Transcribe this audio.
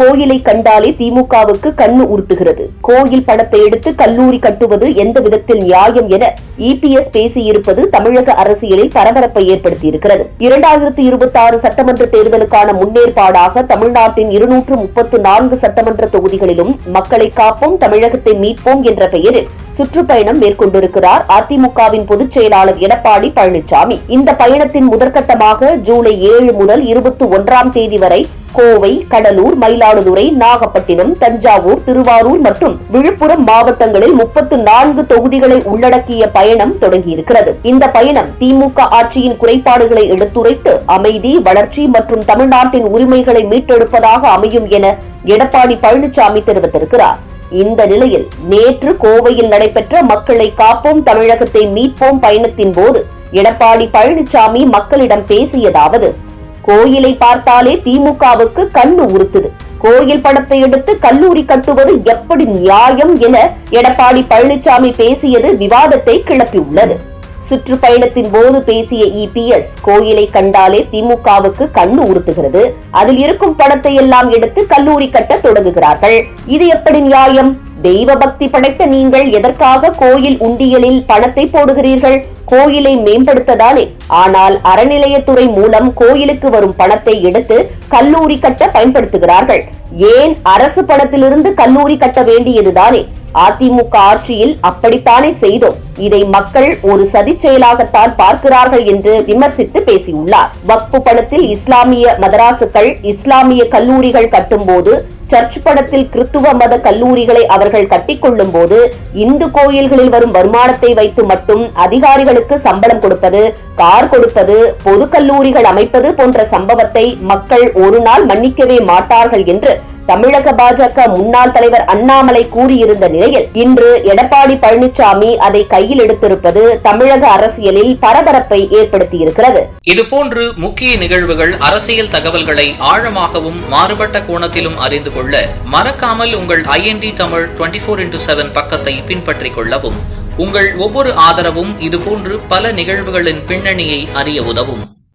கோயிலை கண்டாலே திமுகவுக்கு கண்ணு உறுத்துகிறது கோயில் படத்தை எடுத்து கல்லூரி கட்டுவது எந்த விதத்தில் நியாயம் என இபிஎஸ் பேசியிருப்பது தமிழக அரசியலில் பரபரப்பை ஏற்படுத்தியிருக்கிறது. இரண்டாயிரத்தி இருபத்தி ஆறு சட்டமன்ற தேர்தலுக்கான முன்னேற்பாடாக தமிழ்நாட்டின் இருநூற்று முப்பத்து நான்கு சட்டமன்ற தொகுதிகளிலும் மக்களை காப்போம் தமிழகத்தை மீட்போம் என்ற பெயரில் சுற்றுப்பயணம் மேற்கொண்டிருக்கிறார் அதிமுகவின் பொதுச் செயலாளர் எடப்பாடி பழனிசாமி இந்த பயணத்தின் முதற்கட்டமாக ஜூலை ஏழு முதல் இருபத்தி ஒன்றாம் தேதி வரை கோவை கடலூர் மயிலாடுதுறை நாகப்பட்டினம் தஞ்சாவூர் திருவாரூர் மற்றும் விழுப்புரம் மாவட்டங்களில் முப்பத்து நான்கு தொகுதிகளை உள்ளடக்கிய பயணம் தொடங்கியிருக்கிறது. இந்த பயணம் திமுக ஆட்சியின் குறைபாடுகளை எடுத்துரைத்து அமைதி வளர்ச்சி மற்றும் தமிழ்நாட்டின் உரிமைகளை மீட்டெடுப்பதாக அமையும் என எடப்பாடி பழனிசாமி தெரிவித்திருக்கிறார். இந்த நிலையில் நேற்று கோவையில் நடைபெற்ற மக்களை காப்போம் தமிழகத்தை மீட்போம் பயணத்தின் போது எடப்பாடி பழனிசாமி மக்களிடம் பேசியதாவது கோயிலை பார்த்தாலே திமுகவுக்கு கண்ணு உறுத்துது. கோயில் படத்தை எடுத்து கல்லூரி கட்டுவது எப்படி நியாயம் என எடப்பாடி பழனிசாமி பேசியது விவாதத்தை கிளப்பியுள்ளது. சுற்றுப்பயணத்தின் போது பேசிய இபிஎஸ் கோயிலை கண்டாலே திமுகவுக்கு கண்ணு உறுத்துகிறது. அதில் இருக்கும் படத்தை எல்லாம் எடுத்து கல்லூரி கட்ட தொடங்குகிறார்கள். இது எப்படி நியாயம்? தெய்வ பக்தி படைத்த நீங்கள் எதற்காக கோயில் உண்டியலில் பணத்தை போடுகிறீர்கள்? கோயிலை மேம்படுத்ததானே ஆனால் அறநிலையத்துறை மூலம் கோயிலுக்கு வரும் பணத்தை எடுத்து கல்லூரி கட்ட பயன்படுத்துகிறார்கள். ஏன் அரசு பணத்திலிருந்து கல்லூரி கட்ட வேண்டியதுதானே? அதிமுக ஆட்சியில் அப்படித்தானே செய்தோம். இதை மக்கள் ஒரு சதி செயலாகத்தான் பார்க்கிறார்கள் என்று விமர்சித்து பேசியுள்ளார். வக்பு பணத்தில் இஸ்லாமிய மதராசுகள் இஸ்லாமிய கல்லூரிகள் கட்டும்போது சர்ச் படத்தில் கிறித்துவ மத கல்லூரிகளை அவர்கள் கட்டிக்கொள்ளும் போது இந்து கோயில்களில் வரும் வருமானத்தை வைத்து மட்டும் அதிகாரிகளுக்கு சம்பளம் கொடுப்பது கார் கொடுப்பது பொது கல்லூரிகள் அமைப்பது போன்ற சம்பவத்தை மக்கள் ஒரு நாள் மன்னிக்கவே மாட்டார்கள் என்று தமிழக பாஜக முன்னாள் தலைவர் அண்ணாமலை கூறியிருந்த நிலையில் இன்று எடப்பாடி பழனிசாமி அதை கையில் எடுத்திருப்பது தமிழக அரசியலில் பரபரப்பை ஏற்படுத்தியிருக்கிறது. இதுபோன்று முக்கிய நிகழ்வுகள் அரசியல் தகவல்களை ஆழமாகவும் மாறுபட்ட கோணத்திலும் அறிந்து கொள்ள மறக்காமல் உங்கள் IND Tamil twenty four into seven பக்கத்தை பின்பற்றிக் கொள்ளவும். உங்கள் ஒவ்வொரு ஆதரவும் இதுபோன்று பல நிகழ்வுகளின் பின்னணியை அறிய உதவும்.